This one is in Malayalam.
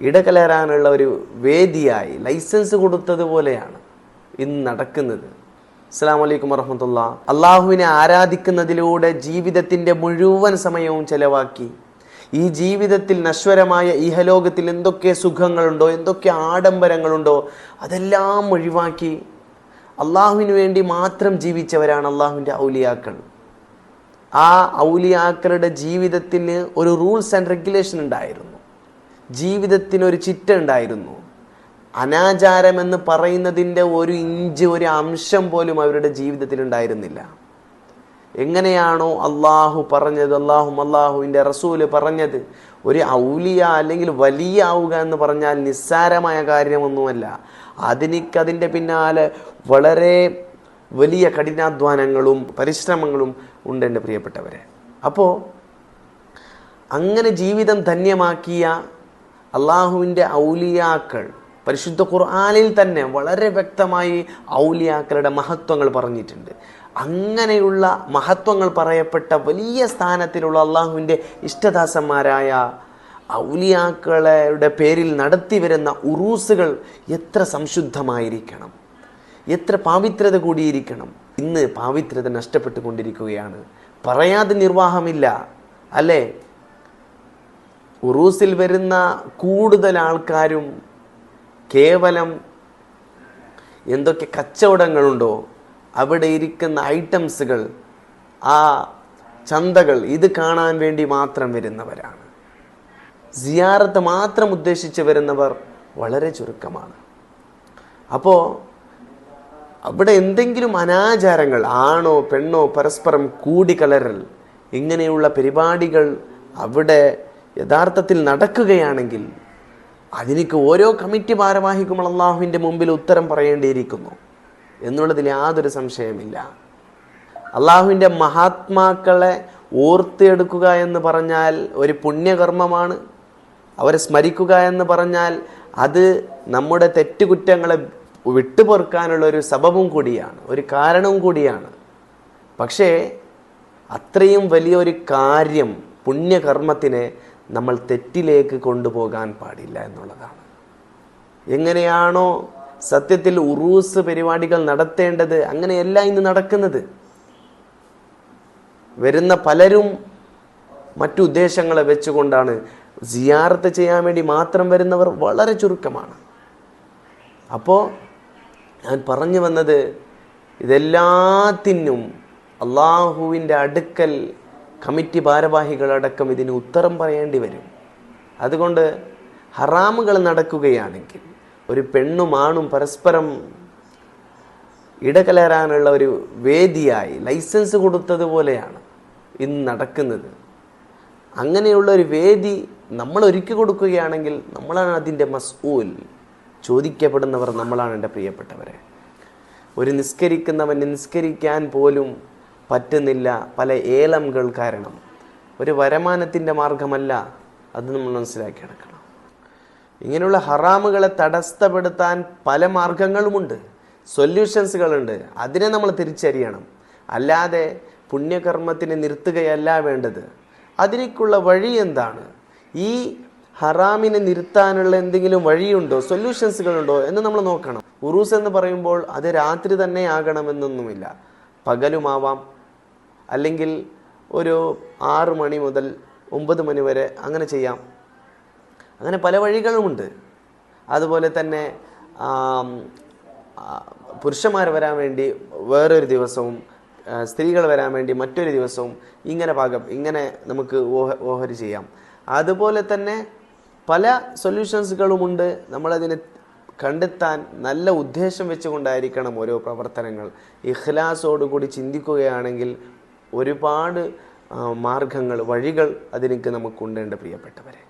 ഇടകലരാനുള്ള ഒരു വേദിയായി ലൈസൻസ് കൊടുത്തതുപോലെയാണ് ഇന്ന് നടക്കുന്നത്. അസ്സാം വലൈക്കും വറഹമത്തുള്ള. അള്ളാഹുവിനെ ആരാധിക്കുന്നതിലൂടെ ജീവിതത്തിന്റെ മുഴുവൻ സമയവും ചെലവാക്കി. ഈ ജീവിതത്തിൽ നശ്വരമായ ഇഹലോകത്തിൽ എന്തൊക്കെ സുഖങ്ങളുണ്ടോ എന്തൊക്കെ ആഡംബരങ്ങളുണ്ടോ അതെല്ലാം ഒഴിവാക്കി അള്ളാഹുവിന് വേണ്ടി മാത്രം ജീവിച്ചവരാണ് അള്ളാഹുവിന്റെ ഔലിയാക്കൾ. ആ ഔലിയാക്കളുടെ ജീവിതത്തിന് ഒരു റൂൾസ് ആൻഡ് റെഗുലേഷൻ ഉണ്ടായിരുന്നു. ജീവിതത്തിന് ഒരു ചിറ്റ ഉണ്ടായിരുന്നു അനാചാരമെന്ന് പറയുന്നതിന്റെ ഒരു ഇഞ്ച് ഒരു അംശം പോലും അവരുടെ ജീവിതത്തിൽ ഉണ്ടായിരുന്നില്ല. എങ്ങനെയാണോ അള്ളാഹു പറഞ്ഞത് അള്ളാഹും അള്ളാഹുവിന്റെ റസൂൽ പറഞ്ഞത് ഒരു ഔലിയ അല്ലെങ്കിൽ വലിയ ആവുക എന്ന് പറഞ്ഞാൽ നിസ്സാരമായ കാര്യമൊന്നുമല്ല. അതിനിക്കതിന്റെ പിന്നാലെ വളരെ വലിയ കഠിനാധ്വാനങ്ങളും പരിശ്രമങ്ങളും ഉണ്ട് എന്റെ പ്രിയപ്പെട്ടവരെ. അപ്പോൾ അങ്ങനെ ജീവിതം ധന്യമാക്കിയ അള്ളാഹുവിന്റെ ഔലിയാക്കൾ പരിശുദ്ധ ഖുർആാനിൽ തന്നെ വളരെ വ്യക്തമായി ഔലിയാക്കളുടെ മഹത്വങ്ങൾ പറഞ്ഞിട്ടുണ്ട്. അങ്ങനെയുള്ള മഹത്വങ്ങൾ പറയപ്പെട്ട വലിയ സ്ഥാനത്തിലുള്ള അള്ളാഹുവിന്റെ ഇഷ്ടദാസന്മാരായ ഔലിയാക്കളുടെ പേരിൽ നടത്തി വരുന്ന ഉറൂസുകൾ എത്ര സംശുദ്ധമായിരിക്കണം? എത്ര പാവിത്രത കൂടിയിരിക്കണം? ഇന്ന് പാവിത്രത നഷ്ടപ്പെട്ടുകൊണ്ടിരിക്കുകയാണ്. പറയാതെ നിർവാഹമില്ല. അല്ലേ? ഉറൂസിൽ വരുന്ന കൂടുതൽ ആൾക്കാരും കേവലം എന്തൊക്കെ കച്ചവടങ്ങളുണ്ടോ അവിടെ ഇരിക്കുന്ന ഐറ്റംസുകൾ ആ ചന്തകൾ ഇത് കാണാൻ വേണ്ടി മാത്രം വരുന്നവരാണ്. സിയാറത്ത് മാത്രം ഉദ്ദേശിച്ച് വരുന്നവർ വളരെ ചുരുക്കമാണ്. അപ്പോൾ അവിടെ എന്തെങ്കിലും അനാചാരങ്ങൾ ആണോ പെണ്ണോ പരസ്പരം കൂടിക്കലരൽ ഇങ്ങനെയുള്ള പരിപാടികൾ അവിടെ യഥാർത്ഥത്തിൽ നടക്കുകയാണെങ്കിൽ അതിനിക്ക് ഓരോ കമ്മിറ്റി ഭാരവാഹിക്കും അള്ളാഹുവിന്റെ മുമ്പിൽ ഉത്തരം പറയേണ്ടിയിരിക്കുന്നു എന്നുള്ളതിൽ യാതൊരു സംശയമില്ല. അള്ളാഹുവിന്റെ മഹാത്മാക്കളെ ഓർത്തെടുക്കുക എന്ന് പറഞ്ഞാൽ ഒരു പുണ്യകർമ്മമാണ്. അവരെ സ്മരിക്കുക എന്ന് പറഞ്ഞാൽ അത് നമ്മുടെ തെറ്റുകുറ്റങ്ങളെ വിട്ടുപൊറുക്കാനുള്ള ഒരു സബബും കൂടിയാണ് ഒരു കാരണവും കൂടിയാണ്. പക്ഷേ അത്രയും വലിയൊരു കാര്യം പുണ്യകർമ്മത്തിനെ നമ്മൾ തെറ്റിലേക്ക് കൊണ്ടുപോകാൻ പാടില്ല എന്നുള്ളതാണ്. എങ്ങനെയാണോ സത്യത്തിൽ ഉറൂസ് പരിപാടികൾ നടത്തേണ്ടത് അങ്ങനെയല്ല ഇന്ന് നടക്കുന്നത്. വരുന്ന പലരും മറ്റു ഉദ്ദേശങ്ങളെ വെച്ചുകൊണ്ടാണ് സിയാറത്ത് ചെയ്യാൻ വേണ്ടി മാത്രം വരുന്നവർ വളരെ ചുരുക്കമാണ്. അപ്പോൾ ഞാൻ പറഞ്ഞു വന്നത് ഇതെല്ലാത്തിനും അള്ളാഹുവിന്റെ അടുക്കൽ കമ്മിറ്റി ഭാരവാഹികളടക്കം ഇതിന് ഉത്തരം പറയേണ്ടി വരും. അതുകൊണ്ട് ഹറാമുകൾ നടക്കുകയാണെങ്കിൽ ഒരു പെണ്ണും ആണും പരസ്പരം ഇടകലരാനുള്ള ഒരു വേദിയായി ലൈസൻസ് കൊടുത്തതുപോലെയാണ് ഇന്ന് നടക്കുന്നത്. അങ്ങനെയുള്ള ഒരു വേദി നമ്മൾ ഒരുക്കി കൊടുക്കുകയാണെങ്കിൽ നമ്മളാണ് അതിന്റെ മസ്ഊൽ. ചോദിക്കപ്പെടുന്നവർ നമ്മളാണ് എന്റെ പ്രിയപ്പെട്ടവരെ. ഒരു നിസ്കരിക്കുന്നവൻ നിസ്കരിക്കാൻ പോലും പറ്റുന്നില്ല പല ഏലംകൾ കാരണം. ഒരു വരമാനത്തിന്റെ മാർഗമല്ല അത് നമ്മൾ മനസ്സിലാക്കി എടുക്കണം. ഇങ്ങനെയുള്ള ഹറാമുകളെ തടസ്സപ്പെടുത്താൻ പല മാർഗങ്ങളുമുണ്ട് സൊല്യൂഷൻസുകളുണ്ട്. അതിനെ നമ്മൾ തിരിച്ചറിയണം. അല്ലാതെ പുണ്യകർമ്മത്തിന് നിർത്തുകയല്ല വേണ്ടത്. അതിലേക്കുള്ള വഴി എന്താണ്? ഈ ഹറാമിനെ നിർത്താനുള്ള എന്തെങ്കിലും വഴിയുണ്ടോ സൊല്യൂഷൻസുകളുണ്ടോ എന്ന് നമ്മൾ നോക്കണം. ഉറൂസ് എന്ന് പറയുമ്പോൾ അത് രാത്രി തന്നെ ആകണമെന്നൊന്നുമില്ല. പകലുമാവാം അല്ലെങ്കിൽ ഒരു ആറ് മണി മുതൽ ഒമ്പത് മണി വരെ അങ്ങനെ ചെയ്യാം. അങ്ങനെ പല വഴികളുമുണ്ട്. അതുപോലെ തന്നെ പുരുഷന്മാർ വരാൻ വേണ്ടി വേറൊരു ദിവസവും സ്ത്രീകൾ വരാൻ വേണ്ടി മറ്റൊരു ദിവസവും ഇങ്ങനെ പാകം ഇങ്ങനെ നമുക്ക് ഓഹ ഓഹരി ചെയ്യാം. അതുപോലെ തന്നെ പല സൊല്യൂഷൻസുകളുമുണ്ട്. നമ്മളതിനെ കണ്ടെത്താൻ നല്ല ഉദ്ദേശം വെച്ചുകൊണ്ടായിരിക്കണം ഓരോ പ്രവർത്തനങ്ങൾ. ഇഖ്ലാസോടുകൂടി ചിന്തിക്കുകയാണെങ്കിൽ ഒരുപാട് മാർഗങ്ങൾ വഴികൾ അതിലേക്ക് നമുക്ക് എന്റെ പ്രിയപ്പെട്ടവരെ.